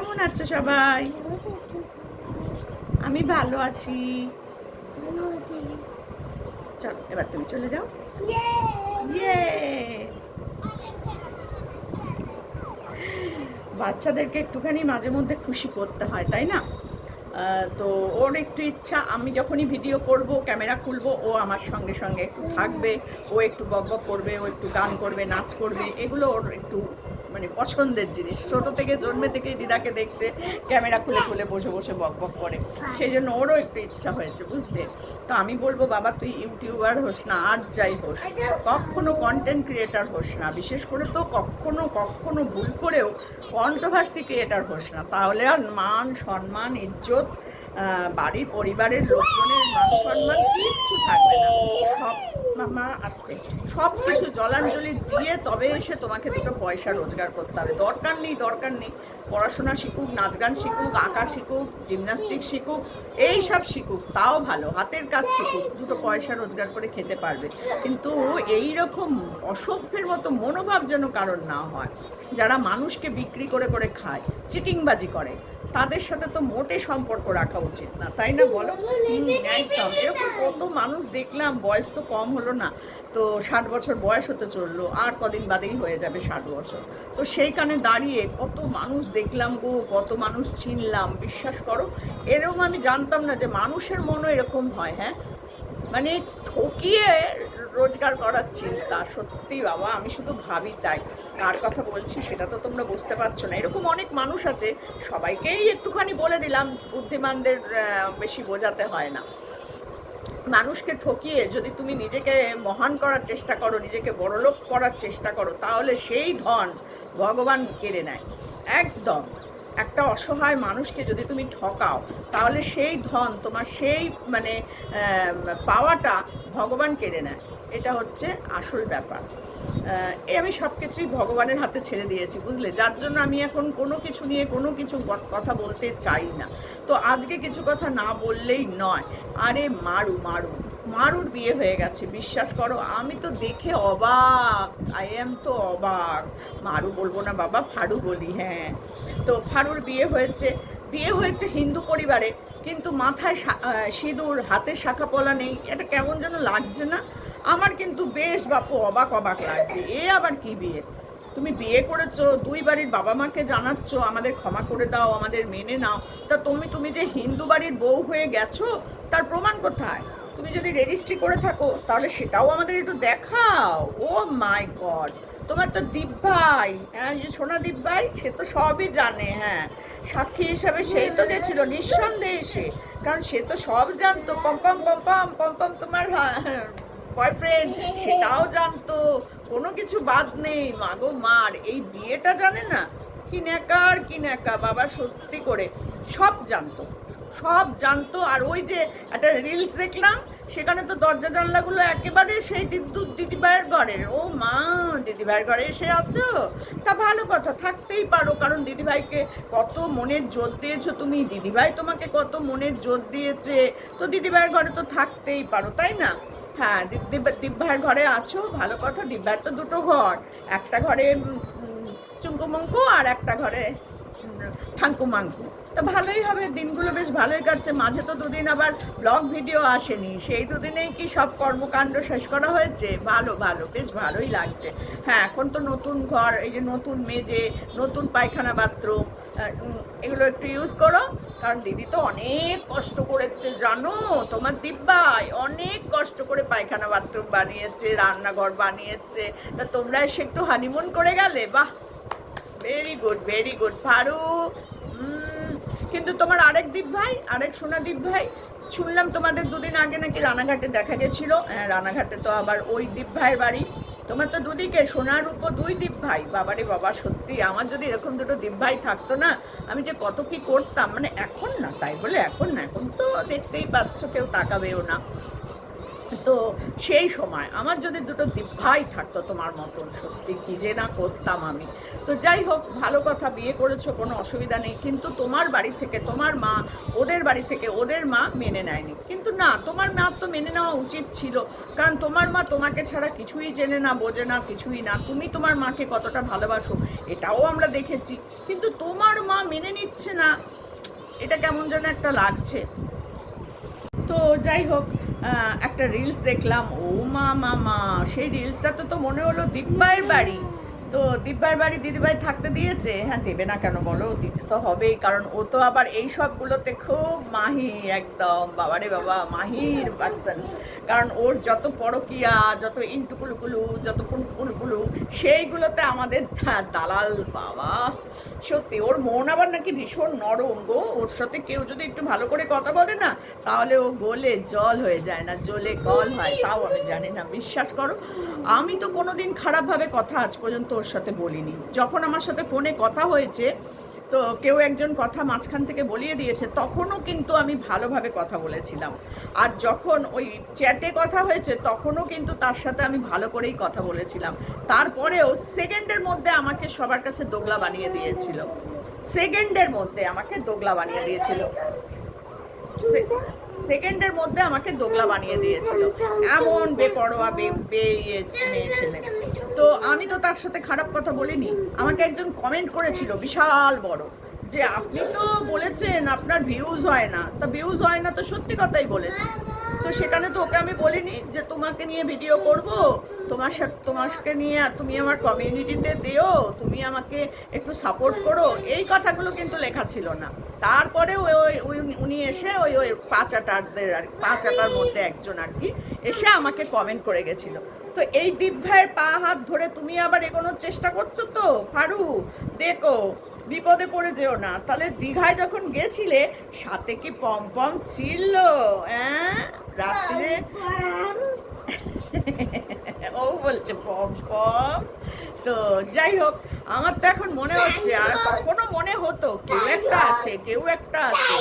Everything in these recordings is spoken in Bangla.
কেমন আছো সবাই? আমি ভালো আছি। চলো, এবার তুমি চলে যাও। বাচ্চাদেরকে একটুখানি মাঝে মধ্যে খুশি করতে হয়, তাই না? তো ওর একটু ইচ্ছা, আমি যখনই ভিডিও করব, ক্যামেরা খুলবো, ও আমার সঙ্গে সঙ্গে একটু থাকবে, ও একটু বক বক করবে, ও একটু গান করবে, নাচ করবে, এগুলো ওর একটু মানে পছন্দের জিনিস। ছোট থেকে জন্মে থেকেই দিদাকে দেখছে ক্যামেরা খুলে খুলে বসে বসে বক বক করে। সেই জন্য ওরও একটু ইচ্ছা হয়েছে বুঝলে? তো আমি বলব বাবা তুই ইউটিউবার হোস না আর যাই হোস। কখনো কন্টেন্ট ক্রিয়েটার হোস না বিশেষ করে তো কখনো কখনো ভুল করেও কন্ট্রোভার্সি ক্রিয়েটার হোস না। তাহলে আর মান সম্মান ইজ্জত বাড়ির পরিবারের লোকজনের মান সম্মান কিচ্ছু থাকবে না। সব মামা আসবে। সব কিছু জলাঞ্জলি দিয়ে তবে এসে তোমাকে দুটো পয়সা রোজগার করতে হবে। দরকার নেই দরকার নেই। পড়াশোনা শিখুক, নাচ গান শিখুক, আঁকা শিখুক জিমনাস্টিক শিখুক, এই সব শিখুক, তাও ভালো, হাতের কাজ শিখুক, দুটো পয়সা রোজগার করে খেতে পারবে। কিন্তু এই রকম অসভ্যের মতো মনোভাব যেন কারণ না হয়। যারা মানুষকে বিক্রি করে করে খায়, চিটিংবাজি করে, তাদের সাথে তো মোটে সম্পর্ক রাখা উচিত না, তাই না বলো? একদম। এরকম কত মানুষ দেখলাম, বয়স তো কম হলো না তো ষাট বছর বয়স হতে চলল, আর কদিন বাদেই হয়ে যাবে ষাট বছর। তো সেইখানে দাঁড়িয়ে কত মানুষ দেখলাম গো, কত মানুষ চিনলাম, বিশ্বাস করো? এরকম আমি জানতাম না যে মানুষের মনও এরকম হয় হ্যাঁ? মানে ঠকিয়ে রোজগার করার চিন্তা, সত্যি বাবা, আমি শুধু ভাবি তাই। কার কথা বলছি সেটা তো তোমরা বুঝতে পারছ না। এরকম অনেক মানুষ আছে, সবাইকেই একটুখানি বলে দিলাম, বুদ্ধিমানদের বেশি বোঝাতে হয় না। মানুষকে ঠকিয়ে যদি তুমি নিজেকে মহান করার চেষ্টা করো, নিজেকে বড়লোক করার চেষ্টা করো, তাহলে সেই ধন ভগবান কেড়ে নেয়। একদম। একটা অসহায় মানুষকে যদি তুমি ঠকাও, তাহলে সেই ধন, তোমার সেই মানে পাওয়াটা ভগবান কেড়ে নেয়। এটা হচ্ছে আসল ব্যাপার। এই আমি সব কিছুই ভগবানের হাতে ছেড়ে দিয়েছি, বুঝলে? যার জন্য আমি এখন কোনো কিছু নিয়ে কোনো কিছু কথা বলতে চাই না। তো আজকে কিছু কথা না বললেই নয়। আরে মারু মারু। মারুর বিয়ে হয়ে গেছে, বিশ্বাস করো। আমি তো দেখে অবাক। আই এম তো অবাক। মারু বলব না বাবা, ফারু বলি হ্যাঁ। তো ফারুর বিয়ে হয়েছে। বিয়ে হয়েছে হিন্দু পরিবারে, কিন্তু মাথায় সিঁদুর হাতে শাখা পলা নেই। এটা কেমন যেন লাগছে না? আমার কিন্তু বেশ বাপু অবাক অবাক লাগছে। এ আবার কি বিয়ে? তুমি বিয়ে করেছ, দুই বাড়ির বাবা মাকে জানাচ্ছ, আমাদের ক্ষমা করে দাও, আমাদের মেনে নাও। তা তুমি তুমি যে হিন্দু বাড়ির বউ হয়ে গেছো, তার প্রমাণ কোথায়? তুমি যদি রেজিস্ট্রি করে থাকো, তাহলে সেটাও আমাদের একটু দেখাও। ও মাই গড, তোমার তো দীপ ভাই হ্যাঁ যে সোনা দীপ ভাই সে তো সবই জানে হ্যাঁ। সাক্ষী হিসাবে সেই তো গেছিল, নিঃসন্দেহে সে। কারণ সে তো সব জানতো পম্পম পম্পম পম্পম তোমার বয়ফ্রেন্ড সেটাও জানতো, কোনো কিছু বাদ নেই। মাগো, মার, এই বিয়েটা জানে না? কি ন্যাকার, কি ন্যাকা, বাবা সত্যি করে সব জানতো সব জানতো। আর ওই যে একটা রিলস দেখলাম, সেখানে তো দরজা জানলাগুলো একেবারে সেই বিদ্যুৎ দিদিভাইয়ের ঘরের। ও মা, দিদিভাইয়ের ঘরে এসে আছো? তা ভালো কথা, থাকতেই পারো, কারণ দিদিভাইকে কত মনের জোর দিয়েছ তুমি। দিদিভাই তোমাকে কত মনের জোর দিয়েছে। তো দিদিভাইয়ের ঘরে তো থাকতেই পারো, তাই না? হ্যাঁ দিব্যার ঘরে আছো, ভালো কথা দিব্যার তো দুটো ঘর। একটা ঘরে চুঙ্কু মুঙ্কু আর একটা ঘরে ঠাঙ্কু মাঙ্কু। তা ভালোই হবে, দিনগুলো বেশ ভালোই কাটছে। মাঝে তো দুদিন আবার ব্লগ ভিডিও আসেনি। সেই দুদিনেই কি সব কর্মকাণ্ড শেষ করা হয়েছে? ভালো ভালো, বেশ ভালোই লাগছে। হ্যাঁ এখন তো নতুন ঘর, এই যে নতুন মেজে নতুন পায়খানা বাথরুম এগুলো একটু ইউজ করো। কারণ দিদি তো অনেক কষ্ট করেছে, জানো? তোমার দিব্যাই অনেক কষ্ট করে পায়খানা বাথরুম বানিয়েছে, রান্নাঘর বানিয়েছে। তা তোমরা এসে একটু হানিমুন করে গেলে? বাহ! Very good very good Faru কিন্তু তোমার আরেক দীপ ভাই, আরেক সোনা দীপ ভাই, শুনলাম তোমাদের দুদিন আগে নাকি রানাঘাটে দেখা গেছিল। হ্যাঁ রানাঘাটে তো আবার ওই দীপ ভাইয়ের বাড়ি। তোমার তো দুদিকে সোনার উপর দুই দীপ ভাই। বাবারে বাবা, সত্যি, আমার যদি এরকম দুটো দীপ ভাই থাকতো না, আমি যে কত কি করতাম? মানে এখন না তাই বলে, এখন না, এখন তো দেখতেই পাচ্ছ, কেউ তাকাবেও না। তো সেই সময় আমার যদি দুটো ভাই থাকতো তোমার মতন, সত্যি কি যে না করতাম আমি। তো যাই হোক, ভালো কথা, বিয়ে করেছ, কোনো অসুবিধা নেই। কিন্তু তোমার বাড়ি থেকে তোমার মা, ওদের বাড়ি থেকে ওদের মা মেনে নেয়নি। কিন্তু না, তোমার মা তো মেনে নেওয়া উচিত ছিল। কারণ তোমার মা তোমাকে ছাড়া কিছুই জেনে না, বোঝে না, কিছুই না। তুমি তোমার মাকে কতটা ভালোবাসো, এটাও আমরা দেখেছি। কিন্তু তোমার মা মেনে নিচ্ছে না। এটা কেমন যেন একটা লাগছে। তো যাই হোক একটা রিলস দেখলাম। ও মা মা মা। সেই রিলসটা তো তো মনে হলো দিব্যায়ের বাড়ি। তো দিব্যার বাড়ি দিদিভাই থাকতে দিয়েছে। হ্যাঁ দেবে না কেন বলো? দিতে তো হবেই। কারণ ও তো আবার এই সবগুলোতে খুব মাহি একদম। বাবারে বাবা, মাহির পার্সন কারণ ওর যত পরকিয়া, যত ইন্টুকুলুকুলু, যত পুলকুলু সেইগুলোতে আমাদের দালাল বাবা। সত্যি, ওর মন আবার নাকি ভীষণ নরম গো। ওর সাথে কেউ যদি একটু ভালো করে কথা বলে না, তাহলে ও গলে জল হয়ে যায় না জলে গল হয়। তাও আমি জানি না, বিশ্বাস করো। আমি তো কোনোদিন খারাপভাবে কথা আজ পর্যন্ত ওর সাথে বলিনি। যখন আমার সাথে ফোনে কথা হয়েছে তো কেউ একজন কথা মাঝখান থেকে বলিয়ে দিয়েছে, তখনও কিন্তু আমি ভালোভাবে কথা বলেছিলাম। আর যখন ওই চ্যাটে কথা হয়েছে, তখনও কিন্তু তার সাথে আমি ভালো করেই কথা বলেছিলাম। তারপরেও সেকেন্ডের মধ্যে আমাকে সবার কাছে দোগলা বানিয়ে দিয়েছিল। সেকেন্ডের মধ্যে আমাকে দোগলা বানিয়ে দিয়েছিল। সেকেন্ডের মধ্যে আমাকে দোগলা বানিয়ে দিয়েছিল। এমন বেপরোয়া বে বে ইয়ে ছেলে। তো আমি তো তার সাথে খারাপ কথা বলিনি। আমাকে একজন কমেন্ট করেছিল, বিশাল বড়, যে আপনি তো বলেছেন আপনার ভিউজ হয় না। তা ভিউজ হয় না তো সত্যি কথাই বলেছে। তো সেখানে তো ওকে আমি বলিনি যে তোমাকে নিয়ে ভিডিও করব। তোমার সাথে, তোমাকে নিয়ে তুমি আমার কমিউনিটিতে দিও, তুমি আমাকে একটু সাপোর্ট করো। এই কথাগুলো কিন্তু লেখা ছিল না। তারপরে ওই উনি এসে ওই ওই পাঁচ আটারদের আর পাঁচ আটার মধ্যে একজন আর কি এসে আমাকে কমেন্ট করে গেছিল। তো এই দীপ ভাইয়ের পা হাত ধরে তুমি আবার এগোনোর চেষ্টা করছ তো? ফারু, দেখো, বিপদে পড়ে যেও না। তাহলে দীঘায় যখন গেছিলে, সাথে কি পম পম ছিল? হ্যাঁ রাত্রে? ও বলছে পম পম। তো যাই হোক, আমার তো এখন মনে হচ্ছে, আর তখনও মনে হতো, কেউ একটা আছে, কেউ একটা আছে।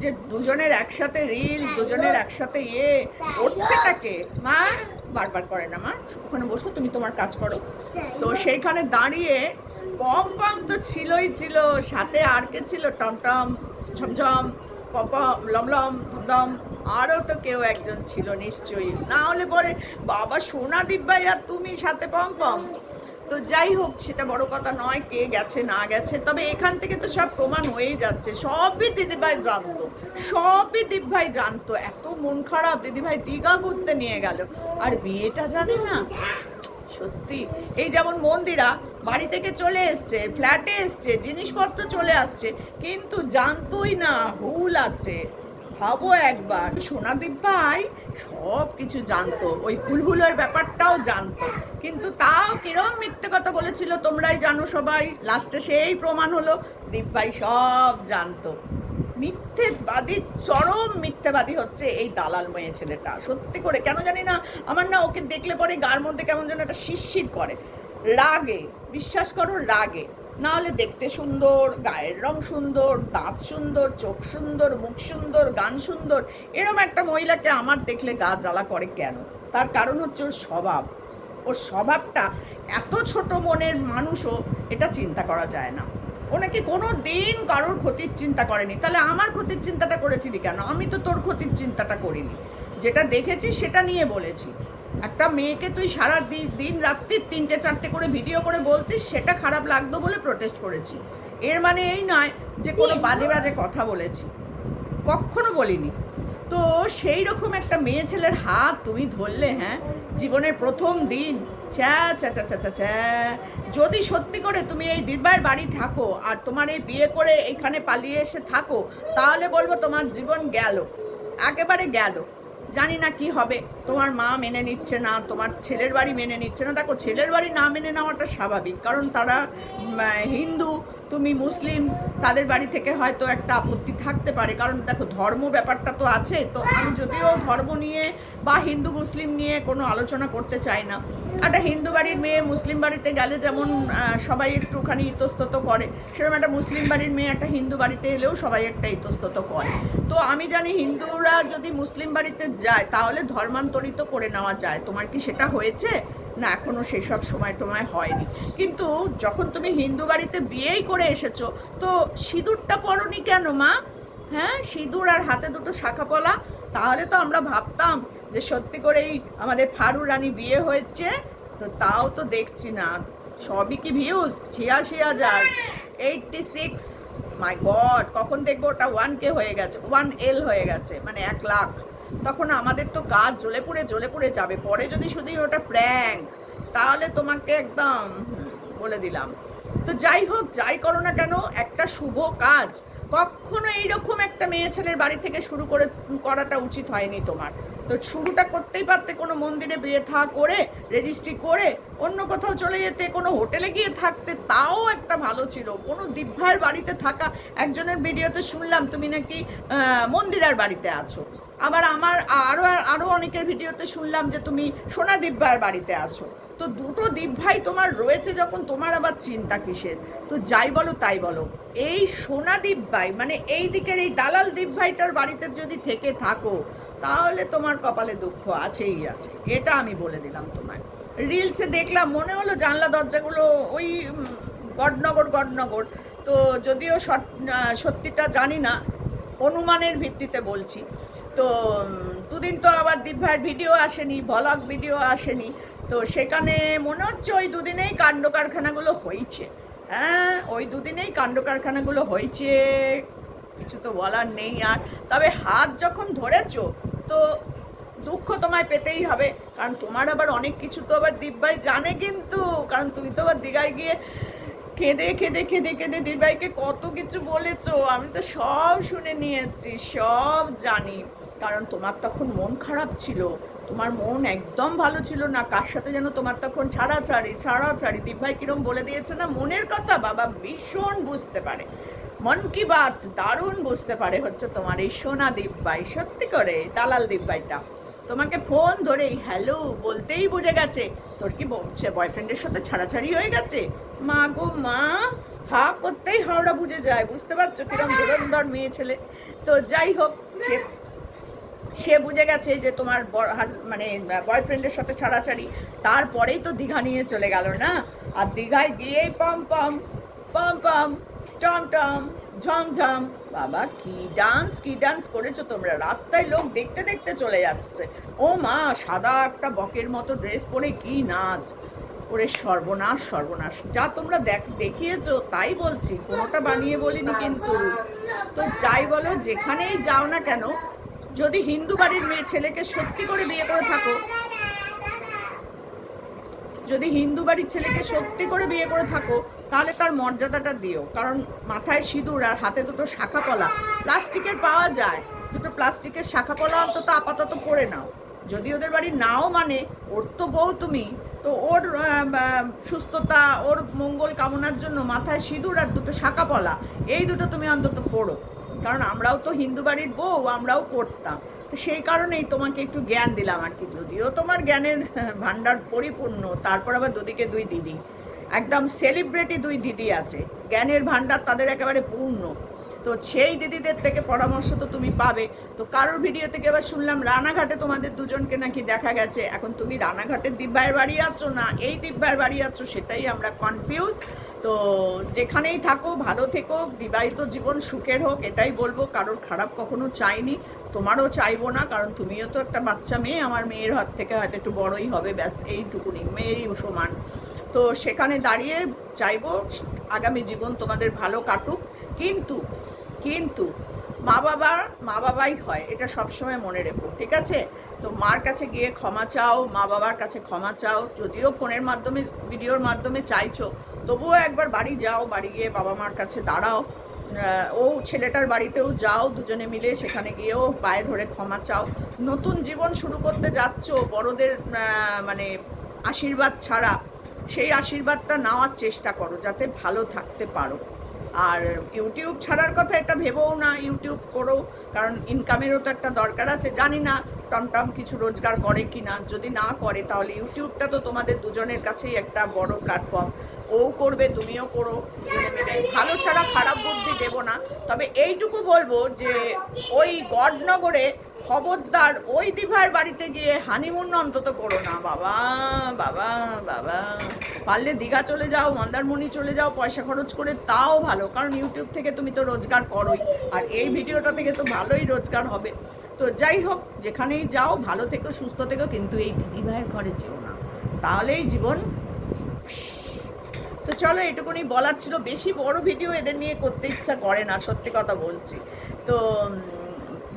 যে দুজনের একসাথে রিলস দুজনের একসাথে ইয়ে করছেটাকে মা? বারবার করে না মা। ওখানে বসো তুমি তোমার কাজ করো। তো সেইখানে দাঁড়িয়ে পম পম তো ছিলই ছিল সাথে আর কে ছিল? টমটম ঝমঝম পপম লমলম ধমধম আরও তো কেউ একজন ছিল নিশ্চয়ই। না হলে পরে বাবা সোনা দিব্যাই আর তুমি সাথে পম পম। তো যাই হোক, সেটা বড় কথা নয়, কে গেছে, না গেছে। তবে এখান থেকে তো সব প্রমাণ হয়েই যাচ্ছে। সবই দিদিভাই জানতো। সবই দিদিভাই জানতো। এত মন খারাপ দিদিভাই দীঘা ঘুরতে নিয়ে গেল। আর বিয়েটা জানে না? সত্যি। এই যেমন মন্দিরা বাড়ি থেকে চলে এসছে, ফ্ল্যাটে এসছে, জিনিসপত্র চলে আসছে, কিন্তু জানতোই না হুল আছে। ভাবো একবার। সোনাদীপ ভাই সব কিছু জানতো। ওই হুলহুলের ব্যাপারটাও জানতো। কিন্তু তাও কিরম মিথ্যে কথা বলেছিল তোমরাই জানো সবাই। লাস্টে সেই প্রমাণ হলো দীপ ভাই সব জানতো। মিথ্যেবাদী, চরম মিথ্যেবাদী হচ্ছে এই দালাল মেয়ে ছেলেটা। সত্যি করে, কেন জানি না, আমার না ওকে দেখলে পরে গার মধ্যে কেমন যেন একটা শিরশির করে। রাগে, বিশ্বাস করো, রাগে। না হলে দেখতে সুন্দর, গায়ের রং সুন্দর, দাঁত সুন্দর, চোখ সুন্দর, মুখ সুন্দর, গান সুন্দর। এরম একটা মহিলাকে আমার দেখলে গা জ্বালা করে কেন? তার কারণ হচ্ছে ওর স্বভাব। ওর স্বভাবটা এত ছোট মনের মানুষও এটা চিন্তা করা যায় না। ও নাকি কোনো দিন কারোর ক্ষতির চিন্তা করেনি। তাহলে আমার ক্ষতির চিন্তাটা করেছিলি কেন? আমি তো তোর ক্ষতির চিন্তাটা করিনি। যেটা দেখেছি সেটা নিয়ে বলেছি। একটা মেয়েকে তুই সারা দিন রাত্রি তিনটে চারটে করে ভিডিও করে বলতিস সেটা খারাপ লাগতো বলে প্রোটেস্ট করেছি। এর মানে এই নয় যে কোনো বাজে বাজে কথা বলেছি। কখনো বলিনি। তো সেই রকম একটা মেয়ে ছেলের হাত তুমি ধরলে হ্যাঁ? জীবনের প্রথম দিন। চ্যা চ্যা চ্যা চ্যা চ্যা যদি সত্যি করে তুমি এই দিদিবার বাড়ি থাকো আর তোমার এই বিয়ে করে এখানে পালিয়ে এসে থাকো তাহলে বলব তোমার জীবন গেল। একেবারে গেল। জানি না কি হবে। তোমার মা মেনে নিচ্ছে না, তোমার ছেলের বাড়ি মেনে নিচ্ছে না। দেখো, ছেলের বাড়ি না মেনে নেওয়াটা স্বাভাবিক, কারণ তারা হিন্দু তুমি মুসলিম, তাদের বাড়ি থেকে হয়তো একটা আপত্তি থাকতে পারে। কারণ দেখো, ধর্ম ব্যাপারটা তো আছে, তো আমি যদিও ধর্ম নিয়ে বা হিন্দু, মুসলিম নিয়ে কোনো আলোচনা করতে চাই না। একটা হিন্দু বাড়ির মেয়ে মুসলিম বাড়িতে গেলে যেমন সবাই একটুখানি ইতস্তত করে, সেরকম একটা মুসলিম বাড়ির মেয়ে একটা হিন্দু বাড়িতে এলেও সবাই একটা ইতস্তত করে। তো আমি জানি হিন্দুরা যদি মুসলিম বাড়িতে যায়, তাহলে ধর্মান্তরিত করে নেওয়া যায়। তোমার কি সেটা হয়েছে? না, এখনও সেসব সময় টময় হয়নি। কিন্তু যখন তুমি হিন্দু বাড়িতে বিয়েই করে এসেছ, তো সিঁদুরটা পরনি কেন মা? হ্যাঁ সিঁদুর আর হাতে দুটো শাখা পলা, তাহলে তো আমরা ভাবতাম যে সত্যি করেই আমাদের ফারু রানী বিয়ে হয়েছে, তো তাও তো দেখছি না। সবই কি ভিউজ ছিয়াশি হাজার এইটটি সিক্স মাই গড কখন দেখব ওটা ওয়ান কে হয়ে গেছে ওয়ান এল হয়ে গেছে মানে এক লাখ। তখন আমাদের তো গাছ জ্বলে পুড়ে জ্বলে পুড়ে যাবে। পরে যদি শুধু ওটা প্র্যাঙ্ক তাহলে তোমাকে একদম বলে দিলাম। তো যাই হোক, যাই করো না কেন, একটা শুভ কাজ। কখনো এইরকম একটা মেয়ে ছেলের বাড়ি থেকে শুরু করে করাটা উচিত হয়নি তোমার। তো শুরুটা করতেই পারতে কোনো মন্দিরে বিয়ে থা করে রেজিস্ট্রি করে, অন্য কোথাও চলে যেতে, কোনো হোটেলে গিয়ে থাকতে, তাও একটা ভালো ছিল। কোনো দিব্যার বাড়িতে থাকা একজনের ভিডিওতে শুনলাম, তুমি নাকি মন্দিরার বাড়িতে আছো। আবার আমার আরও আরও অনেকের ভিডিওতে শুনলাম যে, তুমি সোনা দিব্যার বাড়িতে আছো। তো দুটো দ্বীপ ভাই তোমার রয়েছে যখন তোমার আবার চিন্তা কিসের? তো যাই বলো, তাই বলো। এই সোনা দ্বীপ ভাই মানে এই দিকের এই দালাল দ্বীপ ভাইটার বাড়িতে যদি থেকে থাকো তাহলে তোমার কপালে দুঃখ আছেই আছে। এটা আমি বলে দিলাম তোমায়। রিলসে দেখলাম, মনে হলো জানলা দরজাগুলো ওই গডনগর গডনগর। তো যদিও সত্যিটা জানি না, অনুমানের ভিত্তিতে বলছি। তো দুদিন তো আবার দীপ ভাইয়ের ভিডিও আসেনি ভ্লগ ভিডিও আসেনি। তো সেখানে মনে হচ্ছে ওই দুদিনেই কাণ্ড কারখানাগুলো হয়েছে। হ্যাঁ ওই দুদিনেই কাণ্ড কারখানাগুলো হয়েছে, কিছু তো বলার নেই আর। তবে হাত যখন ধরেছো তো দুঃখ তোমায় পেতেই হবে। কারণ তোমার আবার অনেক কিছু তো আবার দিব্যাই জানে কিন্তু। কারণ তুমি তো আবার দীঘায় গিয়ে কেঁদে কেঁদে কেঁদে কেঁদে দিদিভাইকে কত কিছু বলেছ। আমি তো সব শুনে নিয়েছি, সব জানি। কারণ তোমার তখন মন খারাপ ছিল। তোমার মন একদম ভালো ছিল না। কার সাথে যেন তোমার তখন ছাড়াছাড়ি ছাড়াছাড়ি? দিদিভাই কিরম বলে দিয়েছে না? মনের কথা বাবা ভীষণ বুঝতে পারে। মন কি বাত? দারুণ বুঝতে পারে হচ্ছে তোমার এই সোনা দিব্যাই সত্যি করে, দালাল দিব্যাইটা তোমাকে ফোন ধরেই হ্যালো বলতেই বুঝে গেছে। তোর কি বলছে? বয়ফ্রেন্ডের সাথে ছাড়াছাড়ি হয়ে গেছে? মা গো, মা! হা করতেই হাওড়া বুঝে যায়। বুঝতে পারছ কিরম ধুরন্ধর মেয়ে ছেলে। তো যাই হোক সে বুঝে গেছে যে তোমার মানে বয়ফ্রেন্ডের সাথে ছাড়াছাড়ি। তারপরেই তো দীঘা নিয়ে চলে গেল না? আর দীঘায় গিয়েই পম পম পম পম, টম টম ঝমঝম বাবা, কি ডান্স কি ডান্স করেছ তোমরা? রাস্তায় লোক দেখতে দেখতে চলে যাচ্ছে। ও মা, সাদা একটা বকের মতো ড্রেস পরে কি নাচ? ওরে সর্বনাশ সর্বনাশ। যা তোমরা দেখ দেখিয়েছো, তাই বলছি। কোনোটা বানিয়ে বলিনি কিন্তু। তো যাই বলো, যেখানেই যাও না কেন যদি হিন্দু বাড়ির মেয়ে ছেলেকে সত্যি করে বিয়ে করে থাকো, যদি হিন্দু বাড়ির ছেলেকে সত্যি করে বিয়ে করে থাকো, তাহলে তার মর্যাদাটা দিও। কারণ মাথায় সিঁদুর আর হাতে দুটো শাখা পলা প্লাস্টিকের পাওয়া যায়, দুটো প্লাস্টিকের শাখা পলা অন্তত আপাতত পরে নাও। যদি ওদের বাড়ি নাও মানে ওর তো বউ তুমি, তো ওর সুস্থতা, ওর মঙ্গল কামনার জন্য মাথায় সিঁদুর আর দুটো শাখা পলা এই দুটো তুমি অন্তত পড়ো। কারণ আমরাও তো হিন্দু বাড়ির বউ, আমরাও করতাম। সেই কারণেই তোমাকে একটু জ্ঞান দিলাম আর কি, যদিও তোমার জ্ঞানের ভান্ডার পরিপূর্ণ, তারপর আবার দুদিকে দুই দিদি। একদম সেলিব্রিটি দুই দিদি আছে। জ্ঞানের ভান্ডার তাদের একেবারে পূর্ণ। তো সেই দিদিদের থেকে পরামর্শ তো তুমি পাবে। তো কারোর ভিডিও থেকে আবার শুনলাম রানাঘাটে তোমাদের দুজনকে নাকি দেখা গেছে। এখন তুমি রানাঘাটের দিব্যায়ের বাড়ি আছো না, এই দিব্যায়ের বাড়ি আছো, সেটাই আমরা কনফিউজ তো যেখানেই থাকো, ভালো থেকো, বিবাহিত জীবন সুখের হোক, এটাই বলব। কারোর খারাপ কখনো চাইনি, তোমারও চাইব না, কারণ তুমিও তো একটা বাচ্চা মেয়ে, আমার মেয়ের হাত থেকে হয়তো একটু বড়ই হবে, ব্যাস, এইটুকুনি, মেয়েরই সমান। তো সেখানে দাঁড়িয়ে চাইব, আগামী জীবন তোমাদের ভালো কাটুক। কিন্তু কিন্তু মা বাবা, মা বাবাই হয়, এটা সবসময় মনে রেখো, ঠিক আছে? তো মার কাছে গিয়ে ক্ষমা চাও, মা বাবার কাছে ক্ষমা চাও, যদিও ফোনের মাধ্যমে, ভিডিওর মাধ্যমে চাইছো তবুও একবার বাড়ি যাও, বাড়ি গিয়ে বাবা মার কাছে দাঁড়াও। ও ছেলেটার বাড়িতেও যাও, দুজনে মিলে সেখানে গিয়েও পায়ে ধরে ক্ষমা চাও। নতুন জীবন শুরু করতে যাচ্ছ, বড়দের মানে আশীর্বাদ ছাড়া, সেই আশীর্বাদটা নেওয়ার চেষ্টা করো, যাতে ভালো থাকতে পারো। আর ইউটিউব ছাড়ার কথা এটা ভেবেও না, ইউটিউব করো, কারণ ইনকামেরও তো একটা দরকার আছে। জানি না টমটম কিছু রোজগার করে কি না যদি না করে, তাহলে ইউটিউবটা তো তোমাদের দুজনের কাছেই একটা বড় প্ল্যাটফর্ম ও করবে, তুমিও করো। ভালো ছাড়া খারাপ বুদ্ধি দেবো না। তবে এইটুকু বলব যে, ওই গডনগরে খবরদার ওই দিভার বাড়িতে গিয়ে হানিমুন অন্তত করো না। বাবা বাবা বাবা। পারলে দীঘা চলে যাও, মন্দারমণি চলে যাও, পয়সা খরচ করে তাও ভালো। কারণ ইউটিউব থেকে তুমি তো রোজগার করোই। আর এই ভিডিওটা থেকে তো ভালোই রোজগার হবে। তো যাই হোক, যেখানেই যাও, ভালো থেকো, সুস্থ থেকো, কিন্তু এই দিদিভাইয়ের ঘরে যেও না। তাহলেই জীবন তো চলো, এটুকুনি বলার ছিল। বেশি বড় ভিডিও এদের নিয়ে করতে ইচ্ছা করে না, সত্যি কথা বলছি। তো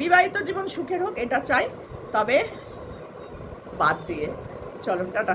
বিবাহিত জীবন সুখের হোক, এটা চাই। তবে বাদ দিয়ে। চলো, টাটা।